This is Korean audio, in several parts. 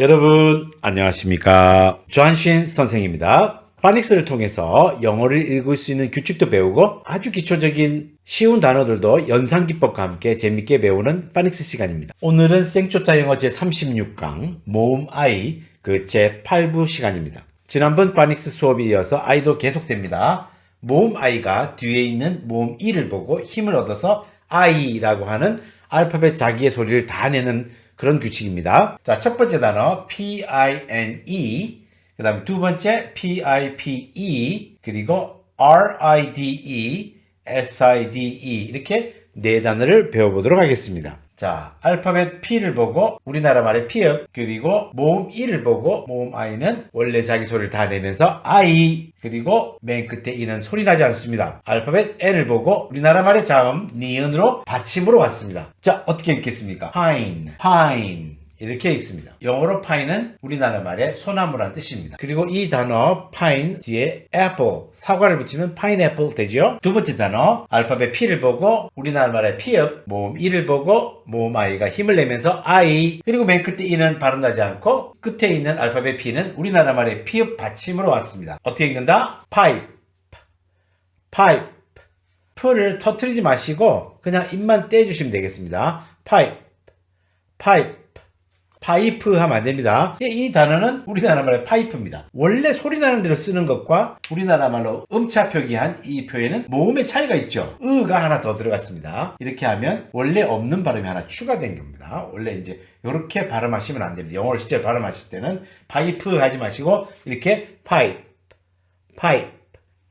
여러분 안녕하십니까 조한신 선생입니다. 파닉스를 통해서 영어를 읽을 수 있는 규칙도 배우고 아주 기초적인 쉬운 단어들도 연상 기법과 함께 재밌게 배우는 파닉스 시간입니다. 오늘은 생초자 영어 제36강 모음 I 그 제8부 시간입니다. 지난번 파닉스 수업에 이어서 I도 계속됩니다. 모음 I가 뒤에 있는 모음 E를 보고 힘을 얻어서 I라고 하는 알파벳 자기의 소리를 다 내는 그런 규칙입니다. 자, 첫 번째 단어 P-I-N-E, 그 다음 두 번째 P-I-P-E, 그리고 R-I-D-E, S-I-D-E 이렇게 네 단어를 배워보도록 하겠습니다. 자, 알파벳 P를 보고 우리나라 말의 피읍 그리고 모음 E를 보고 모음 I는 원래 자기 소리를 다 내면서 I 그리고 맨 끝에 E는 소리 나지 않습니다. 알파벳 N을 보고 우리나라 말의 자음 니은으로 받침으로 왔습니다. 자, 어떻게 읽겠습니까? pine, 이렇게 읽습니다. 영어로 pine은 우리나라 말의 소나무란 뜻입니다. 그리고 이 단어 pine 뒤에 apple, 사과를 붙이면 pineapple 되죠? 두 번째 단어 알파벳 P를 보고 우리나라 말의 피읍, 모음 E를 보고 모음 I가 힘을 내면서 I 그리고 맨 끝에 E는 발음 나지 않고 끝에 있는 알파벳 P는 우리나라 말의 피읍 받침으로 왔습니다. 어떻게 읽는다? pipe, pipe 풀을 터트리지 마시고 그냥 입만 떼주시면 되겠습니다. pipe 파이프 하면 안 됩니다. 이 단어는 우리나라 말의 파이프입니다. 원래 소리 나는 대로 쓰는 것과 우리나라 말로 음차 표기한 이 표현은 모음의 차이가 있죠. 으가 하나 더 들어갔습니다. 이렇게 하면 원래 없는 발음이 하나 추가된 겁니다. 원래 이제 이렇게 발음하시면 안 됩니다. 영어를 실제 발음하실 때는 파이프 하지 마시고 이렇게 파이프, 파이프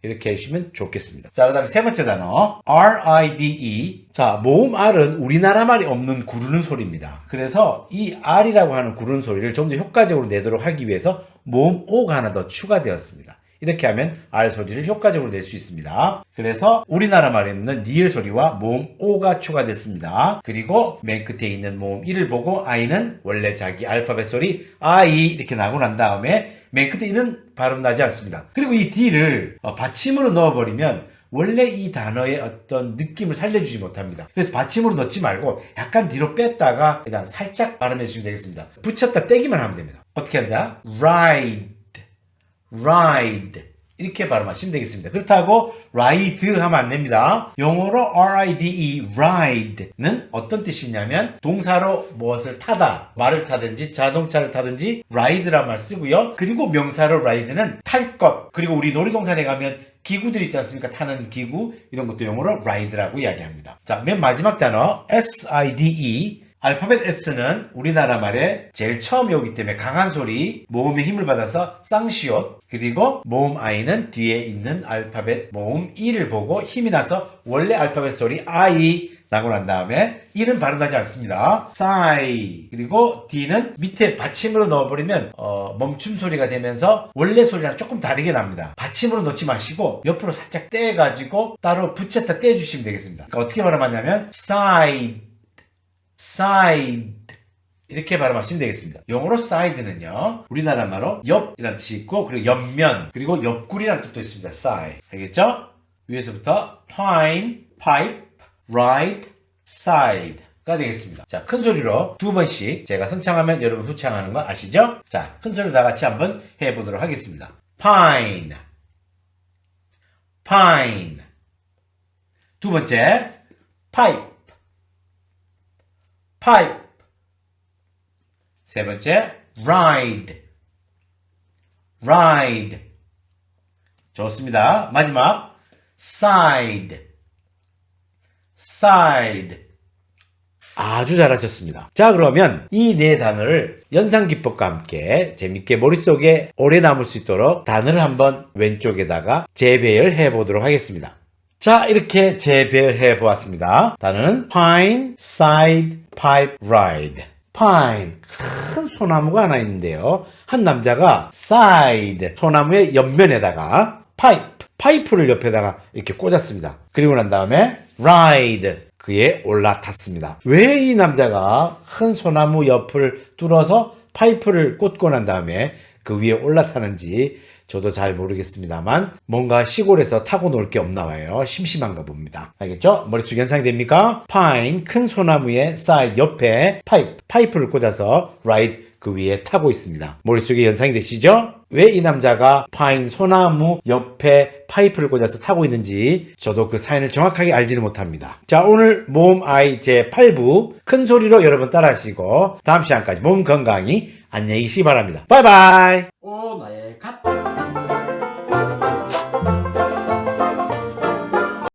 이렇게 해주시면 좋겠습니다. 자, 그 다음에 세 번째 단어, R-I-D-E. 자, 모음 R은 우리나라 말이 없는 구르는 소리입니다. 그래서 이 R이라고 하는 구르는 소리를 좀 더 효과적으로 내도록 하기 위해서 모음 O가 하나 더 추가되었습니다. 이렇게 하면 R 소리를 효과적으로 낼 수 있습니다. 그래서 우리나라 말에 있는 니을 소리와 모음 O가 추가됐습니다. 그리고 맨 끝에 있는 모음 E를 보고 I는 원래 자기 알파벳 소리 I 이렇게 나고 난 다음에 맨 끝에 이는 발음 나지 않습니다. 그리고 이 D를 어, 받침으로 넣어버리면 원래 이 단어의 어떤 느낌을 살려주지 못합니다. 그래서 받침으로 넣지 말고 약간 뒤로 뺐다가 그냥 살짝 발음해 주시면 되겠습니다. 붙였다 떼기만 하면 됩니다. 어떻게 한다? ride, ride 이렇게 발음하시면 되겠습니다. 그렇다고 ride 하면 안 됩니다. 영어로 R-I-D-E, ride는 어떤 뜻이냐면 동사로 무엇을 타다, 말을 타든지 자동차를 타든지 ride란 말 쓰고요. 그리고 명사로 ride는 탈 것. 그리고 우리 놀이동산에 가면 기구들 있지 않습니까? 타는 기구 이런 것도 영어로 ride라고 이야기합니다. 자, 맨 마지막 단어 S-I-D-E 알파벳 S는 우리나라 말에 제일 처음이 오기 때문에 강한 소리, 모음의 힘을 받아서 쌍시옷, 그리고 모음 I는 뒤에 있는 알파벳 모음 E를 보고 힘이 나서 원래 알파벳 소리 I 나고 난 다음에 E는 발음나지 않습니다. sigh 그리고 D는 밑에 받침으로 넣어버리면 어, 멈춤 소리가 되면서 원래 소리랑 조금 다르게 납니다. 받침으로 넣지 마시고 옆으로 살짝 떼가지고 따로 붙였다 떼주시면 되겠습니다. 그러니까 어떻게 발음하냐면 side side 이렇게 발음하시면 되겠습니다. 영어로 side는요, 우리나라 말로 옆이라는 뜻이 있고, 그리고 옆면, 그리고 옆구리라는 뜻도 있습니다. side. 알겠죠? 위에서부터 pine, pipe, ride, side가 되겠습니다. 자, 큰 소리로 두 번씩 제가 선창하면 여러분 후창하는 거 아시죠? 자, 큰 소리로 다 같이 한번 해보도록 하겠습니다. pine, pine. 두 번째, pipe, pipe. 세 번째, ride. ride. 좋습니다. 마지막, side. side. 아주 잘하셨습니다. 자, 그러면 이 네 단어를 연상 기법과 함께 재밌게 머릿속에 오래 남을 수 있도록 단어를 한번 왼쪽에다가 재배열 해 보도록 하겠습니다. 자, 이렇게 재배열해 보았습니다. 단어는 pine, side, pipe, ride. pine, 큰 소나무가 하나 있는데요. 한 남자가 side, 소나무의 옆면에다가 pipe, 파이프를 옆에다가 이렇게 꽂았습니다. 그리고 난 다음에 ride, 그에 올라탔습니다. 왜 이 남자가 큰 소나무 옆을 뚫어서 파이프를 꽂고 난 다음에 그 위에 올라타는지 저도 잘 모르겠습니다만 뭔가 시골에서 타고 놀 게 없나 봐요. 심심한가 봅니다. 알겠죠? 머릿속에 연상이 됩니까? 파인 큰 소나무의 사이드 옆에 파이프, 파이프를 꽂아서 라이드 그 위에 타고 있습니다. 머릿속에 연상이 되시죠? 왜 이 남자가 파인 소나무 옆에 파이프를 꽂아서 타고 있는지 저도 그 사연을 정확하게 알지는 못합니다. 자, 오늘 모음 아이 제 8부 큰 소리로 여러분 따라 하시고 다음 시간까지 몸 건강히 안녕히 계시기 바랍니다. 바이바이!